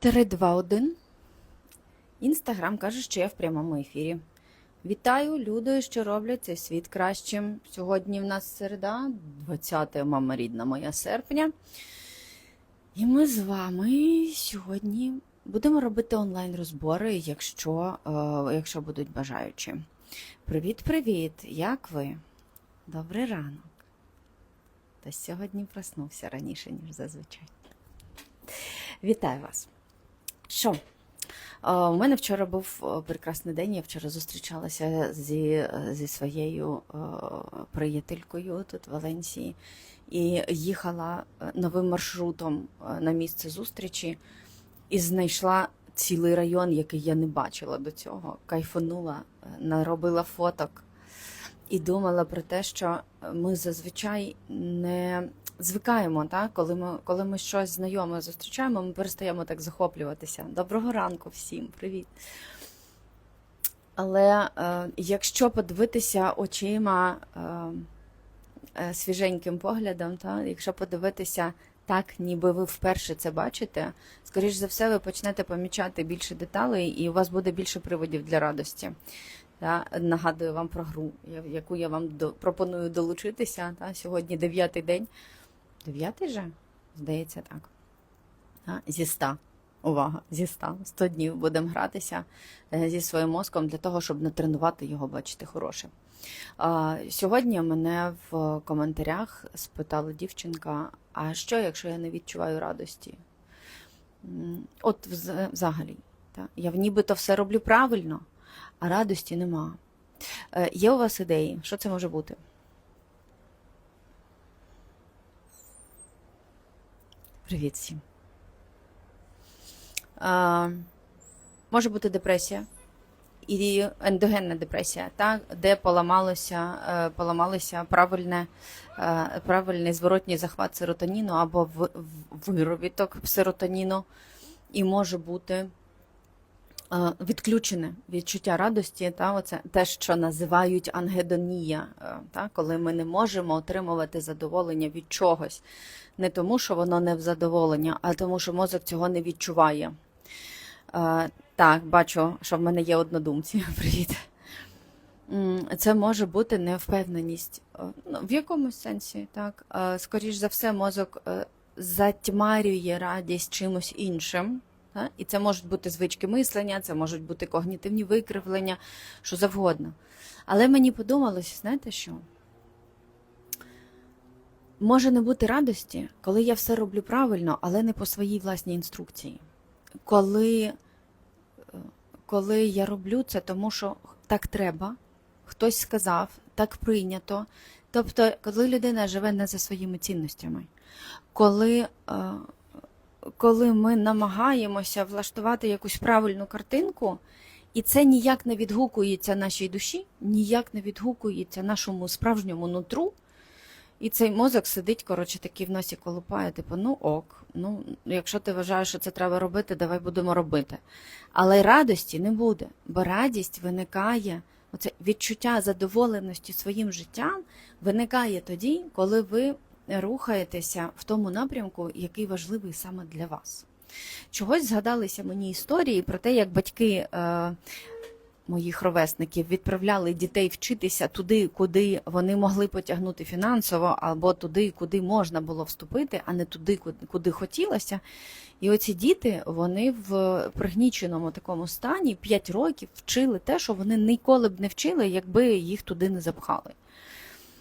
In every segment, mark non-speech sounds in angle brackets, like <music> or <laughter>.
321. Інстаграм каже, що я в прямому ефірі. Вітаю люди, що роблять цей світ кращим. Сьогодні в нас середа, 20 мама рідна моя серпня. І ми з вами сьогодні будемо робити онлайн-розбори, якщо, е, якщо будуть бажаючі. Привіт-привіт! Як ви? Добрий ранок. Та сьогодні проснувся раніше, ніж зазвичай. Вітаю вас. Що? Е, У мене вчора був е, прекрасний день. Я вчора зустрічалася зі, е, зі своєю приятелькою тут в Валенсії і їхала новим маршрутом на місце зустрічі і знайшла цілий район, який я не бачила до цього. Кайфанула, наробила фоток і думала про те, що ми зазвичай не звикаємо, так? Коли, ми, коли ми щось знайоме зустрічаємо, ми перестаємо так захоплюватися. Доброго ранку всім, привіт. Але е, якщо подивитися очима е, е, свіженьким поглядом, та, якщо подивитися так, ніби ви вперше це бачите, скоріш за все, ви почнете помічати більше деталей, і у вас буде більше приводів для радості. Та, нагадую вам про гру, яку я вам до, пропоную долучитися. Та, сьогодні дев'ятий день. Дев'ятий же? Здається, так. Та, зі ста. Увага, зі 100. 100 днів будемо гратися е, зі своїм мозком для того, щоб натренувати його, бачити хороше. А, Сьогодні мене в коментарях спитала дівчинка: а що, якщо я не відчуваю радості? От взагалі, та? я нібито все роблю правильно, а радості нема. Е, Є у вас ідеї? Що це може бути? Привіт всім. А, може бути депресія? І ендогенна депресія, та, де поламалося, е, поламалося правильне, е, правильний зворотній захват серотоніну або виробіток серотоніну, і може бути відключене відчуття радості, та, оце те, що називають ангедонія, е, та, коли ми не можемо отримувати задоволення від чогось. Не тому, що воно не в задоволення, а тому, що мозок цього не відчуває. Е, так, бачу, що в мене є однодумці. <laughs> Привіт. Це може бути невпевненість е, ну, в якомусь сенсі, так. Скоріш за все, мозок затьмарює радість чимось іншим. І це можуть бути звички мислення, це можуть бути когнітивні викривлення, що завгодно. Але мені подумалося, знаєте що? Може не бути радості, коли я все роблю правильно, але не по своїй власній інструкції. Коли, е, коли я роблю це, тому що так треба, хтось сказав, так прийнято. Тобто, коли людина живе не за своїми цінностями, коли, е, коли ми намагаємося влаштувати якусь правильну картинку, і це ніяк не відгукується нашій душі, ніяк не відгукується нашому справжньому нутру. І цей мозок сидить, коротше, такий в носі колупає, типу, ну ок, ну якщо ти вважаєш, що це треба робити, давай будемо робити. Але радості не буде, бо радість виникає, оце відчуття задоволеності своїм життям виникає тоді, коли ви рухаєтеся в тому напрямку, який важливий саме для вас. Чогось згадалися мені історії про те, як батьки е, моїх ровесників відправляли дітей вчитися туди, куди вони могли потягнути фінансово, або туди, куди можна було вступити, а не туди, куди- куди хотілося. І оці діти вони в пригніченому такому стані 5 років вчили те, що вони ніколи б не вчили, якби їх туди не запхали.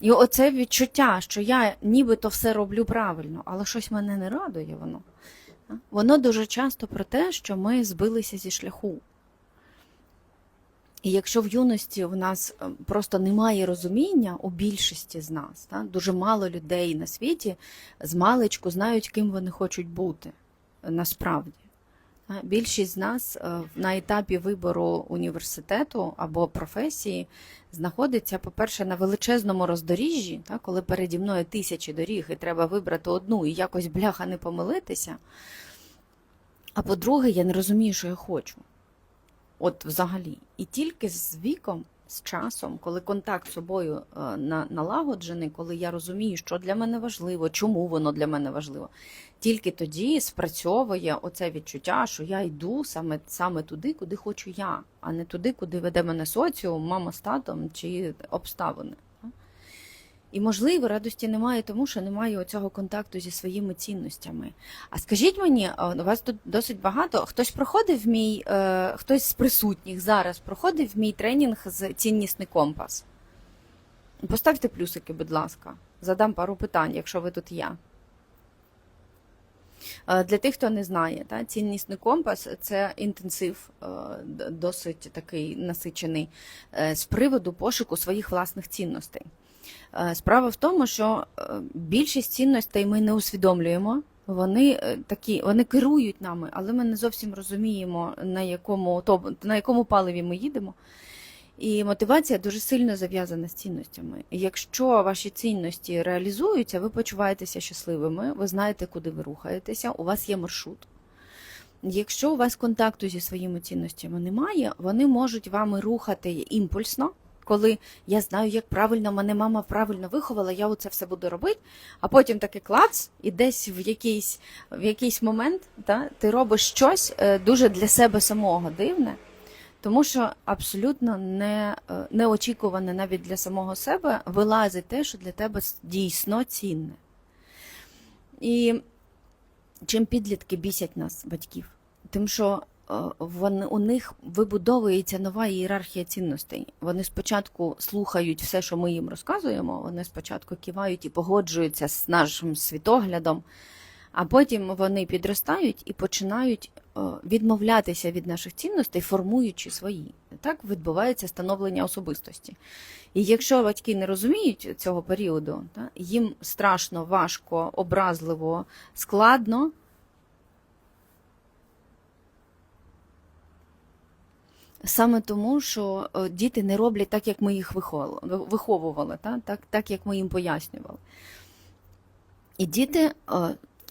І оце відчуття, що я нібито все роблю правильно, але щось мене не радує воно. Воно дуже часто про те, що ми збилися зі шляху. І якщо в юності в нас е, просто немає розуміння у більшості з нас, та, дуже мало людей на світі з маличку знають, ким вони хочуть бути насправді. Більшість з нас е, на етапі вибору університету або професії знаходиться, по-перше, на величезному роздоріжжі, так, коли переді мною тисячі доріг і треба вибрати одну і якось бляха не помилитися. А по-друге, я не розумію, що я хочу. От взагалі. І тільки з віком, з часом, коли контакт з собою е, на- налагоджений, коли я розумію, що для мене важливо, чому воно для мене важливо, тільки тоді спрацьовує оце відчуття, що я йду саме, саме туди, куди хочу я, а не туди, куди веде мене соціум, мама з татом чи обставини. І, можливо, радості немає, тому що немає оцього контакту зі своїми цінностями. А скажіть мені, у вас тут досить багато. Хтось проходив мій, е, хтось з присутніх зараз проходив мій тренінг з ціннісний компас? Поставте плюсики, будь ласка. Задам пару питань, якщо ви тут є. Е, Для тих, хто не знає, та, ціннісний компас це інтенсив, е, досить такий насичений е, з приводу пошуку своїх власних цінностей. Е, Справа в тому, що е, більшість цінностей ми не усвідомлюємо. Вони е, такі, вони керують нами, але ми не зовсім розуміємо, на якому, на якому паливі ми їдемо. І мотивація дуже сильно зав'язана з цінностями. Якщо ваші цінності реалізуються, ви почуваєтеся щасливими, ви знаєте, куди ви рухаєтеся, у вас є маршрут. Якщо у вас контакту зі своїми цінностями немає, вони можуть вами рухати імпульсно, коли я знаю, як правильно мене мама правильно виховала, я оце все буду робити, а потім таки клац, і десь в якийсь, в якийсь момент та, ти робиш щось е, дуже для себе самого дивне. Тому що абсолютно не, е, неочікуване навіть для самого себе вилазить те, що для тебе дійсно цінне. І чим підлітки бісять нас, батьків? Тим, що вони, у них вибудовується нова ієрархія цінностей. Вони спочатку слухають все, що ми їм розказуємо, вони спочатку кивають і погоджуються з нашим світоглядом, а потім вони підростають і починають е, відмовлятися від наших цінностей, формуючи свої. Так відбувається становлення особистості. І якщо батьки не розуміють цього періоду, їм страшно, важко, образливо, складно. Саме тому, що е, діти не роблять так, як ми їх виховували, виховували? Так, так, як ми їм пояснювали. І діти е,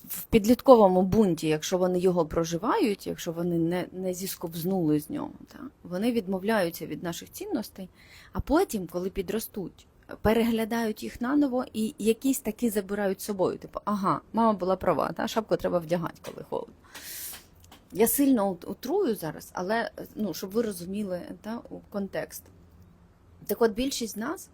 в підлітковому бунті, якщо вони його проживають, якщо вони не, не зісковзнули з нього, та, вони відмовляються від наших цінностей, а потім, коли підростуть, переглядають їх наново і якісь такі забирають з собою. Типу, ага, мама була права, та, шапку треба вдягати, коли холодно. Я сильно утрую зараз, але ну, щоб ви розуміли та, контекст. Так от більшість з нас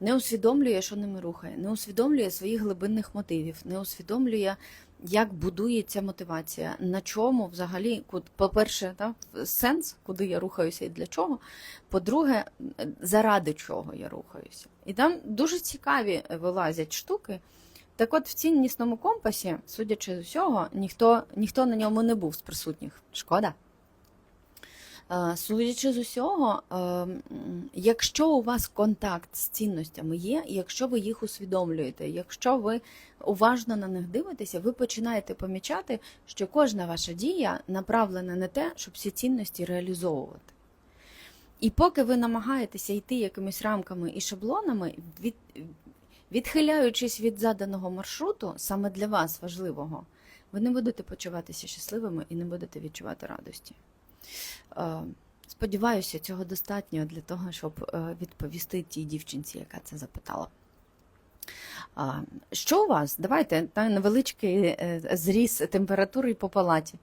не усвідомлює, що ними рухає, не усвідомлює своїх глибинних мотивів, не усвідомлює, як будується мотивація, на чому взагалі, по-перше, та, сенс, куди я рухаюся і для чого. По-друге, заради чого я рухаюся. І там дуже цікаві вилазять штуки. Так от в ціннісному компасі, судячи з усього, ніхто, ніхто на ньому не був з присутніх. Шкода. Е, Судячи з усього, е, якщо у вас контакт з цінностями є, якщо ви їх усвідомлюєте, якщо ви уважно на них дивитеся, ви починаєте помічати, що кожна ваша дія направлена на те, щоб ці цінності реалізовувати. І поки ви намагаєтеся йти якимись рамками і шаблонами, від, відхиляючись від заданого маршруту, саме для вас важливого, ви не будете почуватися щасливими і не будете відчувати радості. Е, Сподіваюся, цього достатньо для того, щоб е, відповісти тій дівчинці, яка це запитала. Що у вас? Давайте невеличкий е, зріз температури по палаті.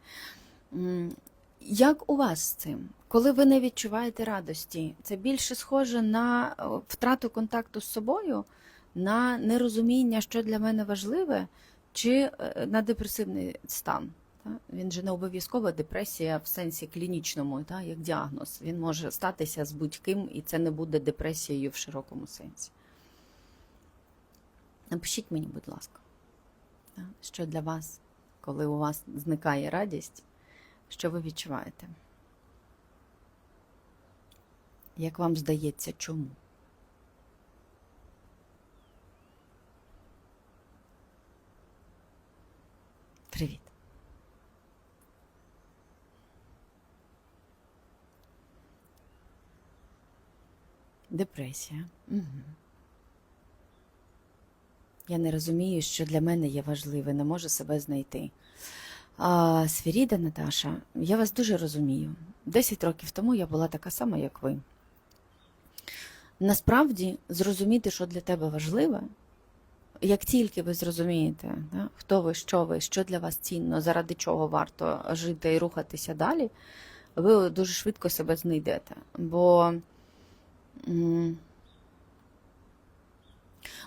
Як у вас з цим? Коли ви не відчуваєте радості, це більше схоже на втрату контакту з собою, на нерозуміння, що для мене важливе, чи е, на депресивний стан? Він же не обов'язково депресія в сенсі клінічному, як діагноз. Він може статися з будь-ким, і це не буде депресією в широкому сенсі. Напишіть мені, будь ласка, що для вас, коли у вас зникає радість, що ви відчуваєте? Як вам здається, чому? Привіт. Депресія. Угу. Я не розумію, що для мене є важливе, не можу себе знайти. А, Свіріда Наташа, я вас дуже розумію. Десять років тому я була така сама, як ви. насправді зрозуміти, що для тебе важливе, як тільки ви зрозумієте, да, хто ви, що ви, що для вас цінно, заради чого варто жити і рухатися далі, ви дуже швидко себе знайдете. Бо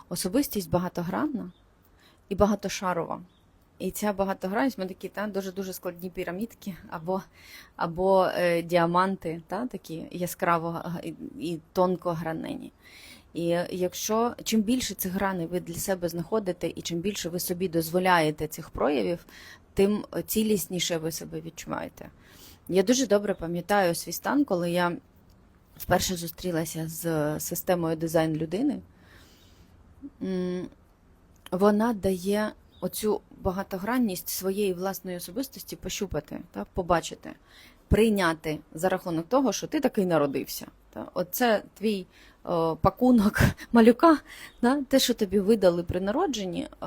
особистість багатогранна і багатошарова. І ця багатогранність, ми такі та, дуже-дуже складні пірамідки або, або е, діаманти, та, такі яскраво і, і тонко гранені. І якщо чим більше цих граней ви для себе знаходите, і чим більше ви собі дозволяєте цих проявів, тим цілісніше ви себе відчуваєте. Я дуже добре пам'ятаю свій стан, коли я вперше зустрілася з системою дизайн людини. Вона дає оцю багатогранність своєї власної особистості пощупати, та, побачити, прийняти за рахунок того, що ти такий народився. Та. Оце твій пакунок <laughs> малюка, да, те, що тобі видали при народженні, е,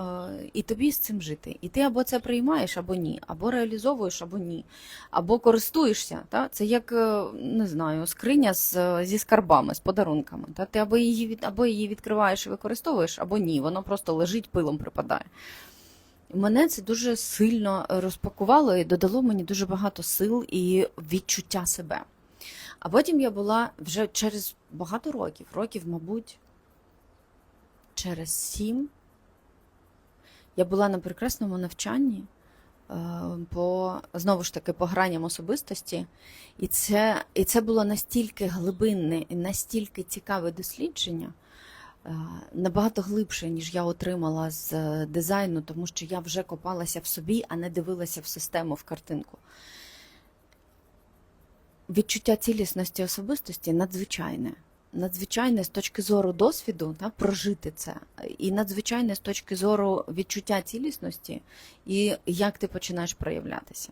і тобі з цим жити. І ти або це приймаєш, або ні, або реалізовуєш, або ні, або користуєшся. Та? Це як е, не знаю, скриня з, зі скарбами, з подарунками. Та? Ти або її, або її відкриваєш і використовуєш, або ні. Воно просто лежить, пилом припадає. Мене це дуже сильно розпакувало і додало мені дуже багато сил і відчуття себе. А потім я була вже через багато років, років, мабуть, через сім. Я була на прекрасному навчанні е, по знову ж таки по граням особистості, і це, і це було настільки глибинне і настільки цікаве дослідження, е, набагато глибше, ніж я отримала з е, дизайну, тому що я вже копалася в собі, а не дивилася в систему, в картинку. Відчуття цілісності особистості надзвичайне. Надзвичайне з точки зору досвіду та, прожити це, і надзвичайне з точки зору відчуття цілісності і як ти починаєш проявлятися.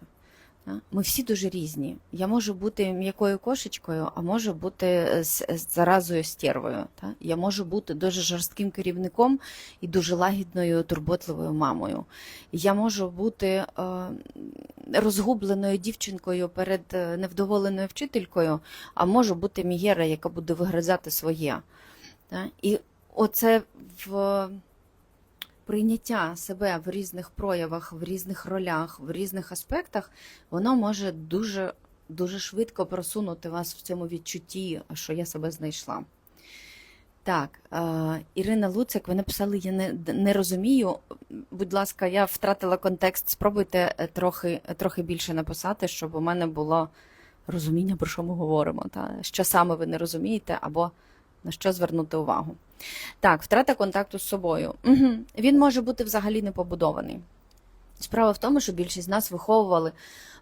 Ми всі дуже різні. Я можу бути м'якою кошечкою, а можу бути з, з заразою стервою. Я можу бути дуже жорстким керівником і дуже лагідною, турботливою мамою. Я можу бути е, розгубленою дівчинкою перед е, невдоволеною вчителькою, а можу бути Мігера, яка буде вигризати своє. І оце в прийняття себе в різних проявах, в різних ролях, в різних аспектах, воно може дуже, дуже швидко просунути вас в цьому відчутті, що я себе знайшла. Так, е, Ірина Луцик, ви написали, я не, не розумію. Будь ласка, я втратила контекст. Спробуйте е, трохи, трохи більше написати, щоб у мене було розуміння, про що ми говоримо. Та? Що саме ви не розумієте, або на що звернути увагу. Так, втрата контакту з собою. Угу. Він може бути взагалі не побудований. Справа в тому, що більшість з нас виховували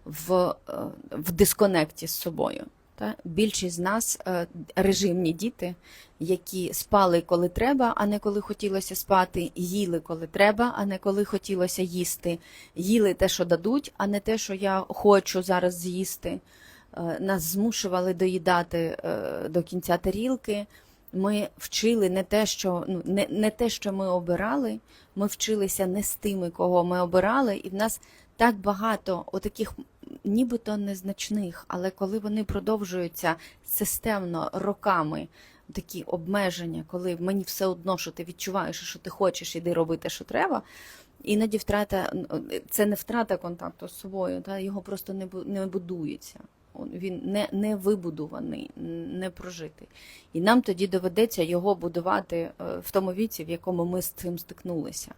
в, е, в дисконекті з собою. Та? Більшість з нас е, режимні діти, які спали коли треба, а не коли хотілося спати, їли коли треба, а не коли хотілося їсти, їли те, що дадуть, а не те, що я хочу зараз з'їсти. Е, Нас змушували доїдати е, до кінця тарілки. Ми вчили не те, що ну не, не те, що ми обирали. Ми вчилися не з тими, кого ми обирали, і в нас так багато отаких нібито незначних, але коли вони продовжуються системно роками, такі обмеження, коли мені все одно, що ти відчуваєш, що ти хочеш, іди робити, що треба. Іноді втрата це не втрата контакту з собою, та його просто не не будується. Він не, не вибудований, не прожитий. І нам тоді доведеться його будувати е, в тому віці, в якому ми з цим стикнулися.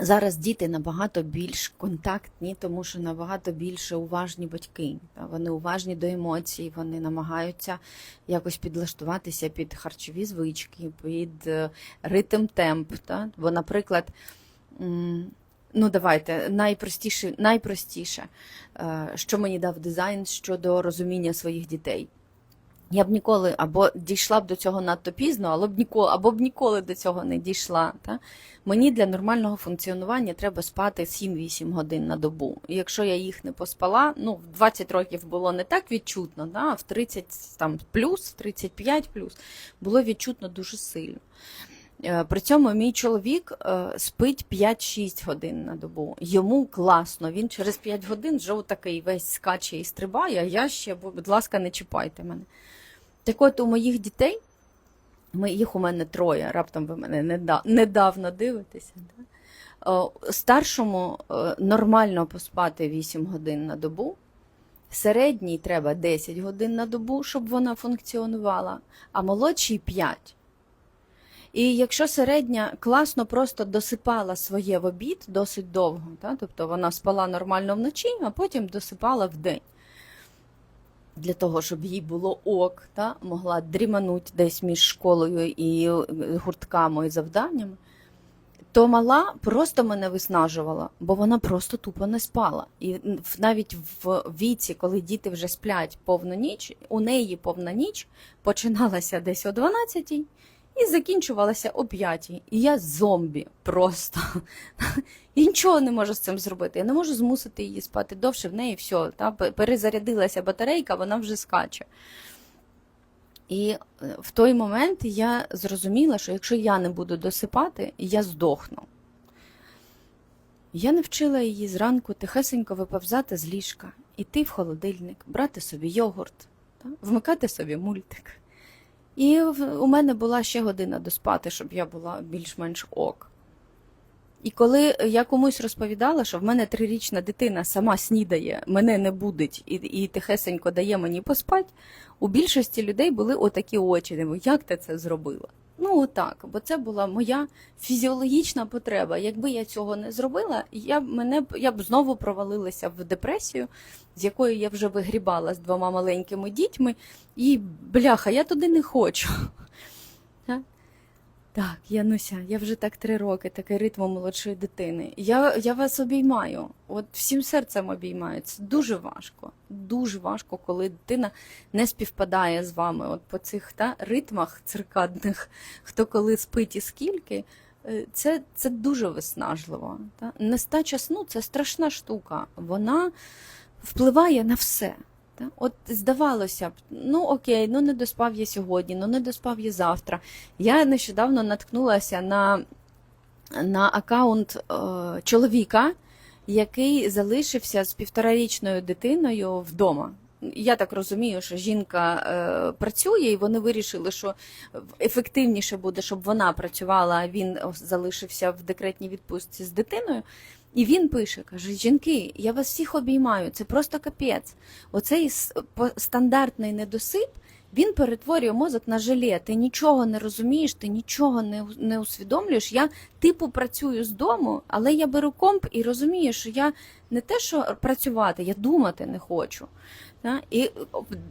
Зараз діти набагато більш контактні, тому що набагато більше уважні батьки. Вони уважні до емоцій, вони намагаються якось підлаштуватися під харчові звички, під е, ритм темп. Бо, наприклад, ну давайте найпростіше, найпростіше, що мені дав дизайн щодо розуміння своїх дітей. Я б ніколи або дійшла б до цього надто пізно, або б ніколи, або б ніколи до цього не дійшла. Та? Мені для нормального функціонування треба спати 7-8 годин на добу. І якщо я їх не поспала, ну в 20 років було не так відчутно, да? а в 30 там, плюс, в 35 плюс було відчутно дуже сильно. Е, При цьому мій чоловік е, спить 5-6 годин на добу. Йому класно. Він через 5 годин вже такий весь скаче і стрибає, а я ще, будь ласка, не чіпайте мене. Так от у моїх дітей їх у мене троє, раптом ви мене недавно дивитеся. Да? Старшому е, нормально поспати 8 годин на добу. Середній треба 10 годин на добу, щоб вона функціонувала, а молодшій 5. І якщо середня класно просто досипала своє в обід досить довго, та? тобто вона спала нормально вночі, а потім досипала вдень. Для того, щоб їй було ок, та? могла дріманути десь між школою і е, гуртками і завданнями, то мала просто мене виснажувала, бо вона просто тупо не спала. І навіть в віці, коли діти вже сплять повну ніч, у неї повна ніч починалася десь о 12 і закінчувалася о 5. І я зомбі просто. І нічого не можу з цим зробити. Я не можу змусити її спати довше, в неї все, та, перезарядилася батарейка, вона вже скаче. І е, в той момент я зрозуміла, що якщо я не буду досипати, я здохну. Я навчила її зранку тихесенько виповзати з ліжка, іти в холодильник, брати собі йогурт, та, вмикати собі мультик. І у мене була ще година доспати, щоб я була більш-менш ок. І коли я комусь розповідала, що в мене трирічна дитина сама снідає, мене не будить і, і тихесенько дає мені поспати, у більшості людей були отакі очі. Типу, Як ти це зробила? Ну, отак, бо це була моя фізіологічна потреба. Якби я цього не зробила, я б мене я б знову провалилася в депресію, з якої я вже вигрібала з двома маленькими дітьми, і бляха, я туди не хочу. Так? Януся, я вже так три роки, такий ритм молодшої дитини. Я, я вас обіймаю, от всім серцем обіймаю. Це дуже важко. Дуже важко, коли дитина не співпадає з вами. От по цих та, ритмах циркадних, хто коли спить і скільки. е, Це, це дуже виснажливо. Та? Нестача сну це страшна штука. Вона впливає на все. Та? От здавалося б, ну окей, ну не доспав я сьогодні, ну не доспав я завтра. Я нещодавно наткнулася на, на аккаунт е, чоловіка, який залишився з півторарічною дитиною вдома. Я так розумію, що жінка е, працює, і вони вирішили, що ефективніше буде, щоб вона працювала, а він залишився в декретній відпустці з дитиною. І він пише: каже: жінки, я вас всіх обіймаю, це просто капець. Оцей стандартний недосип. Він перетворює мозок на желе. Ти нічого не розумієш, ти нічого не, не усвідомлюєш. Я типу працюю з дому, але я беру комп і розумію, що я не те, що працювати, я думати не хочу. Та? І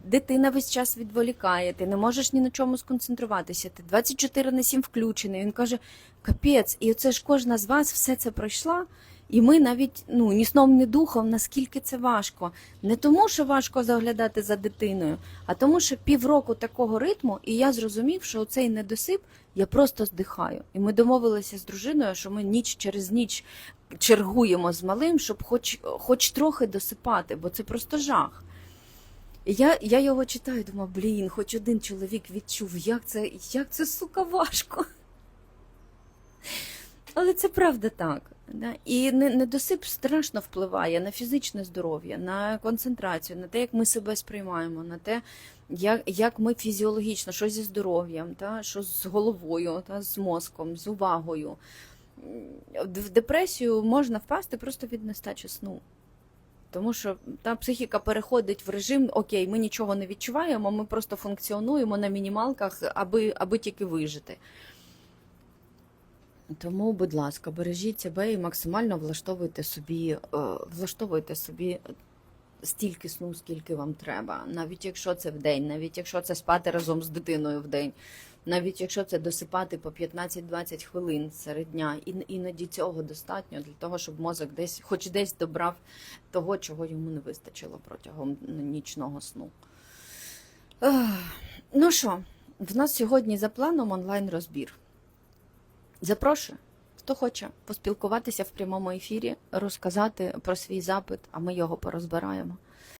дитина весь час відволікає, ти не можеш ні на чому сконцентруватися. Ти 24 на 7 включений. Він каже: капець, і оце ж кожна з вас все це пройшла. І ми навіть ну ні сном, ні духом, наскільки це важко. Не тому, що важко заглядати за дитиною, а тому, що півроку такого ритму, і я зрозумів, що цей недосип я просто здихаю. І ми домовилися з дружиною, що ми ніч через ніч чергуємо з малим, щоб хоч, хоч трохи досипати, бо це просто жах. І я, я його читаю, думаю, блін, хоч один чоловік відчув, як це, як це сука важко. Але це правда так. Да? І не- недосип страшно впливає на фізичне здоров'я, на концентрацію, на те, як ми себе сприймаємо, на те, як, як ми фізіологічно, що зі здоров'ям, та, що з головою, та, з мозком, з увагою. В депресію можна впасти просто від нестачі сну. Тому що та психіка переходить в режим окей, ми нічого не відчуваємо, ми просто функціонуємо на мінімалках, аби, аби тільки вижити. Тому, будь ласка, бережіть себе і максимально влаштовуйте собі, е, влаштовуйте собі стільки сну, скільки вам треба. Навіть якщо це в день, навіть якщо це спати разом з дитиною в день, навіть якщо це досипати по 15-20 хвилин серед дня, і іноді цього достатньо для того, щоб мозок десь, хоч десь добрав того, чого йому не вистачило протягом нічного сну. Ну що, в нас сьогодні за планом онлайн розбір. Запрошую, хто хоче поспілкуватися в прямому ефірі, розказати про свій запит, а ми його порозбираємо.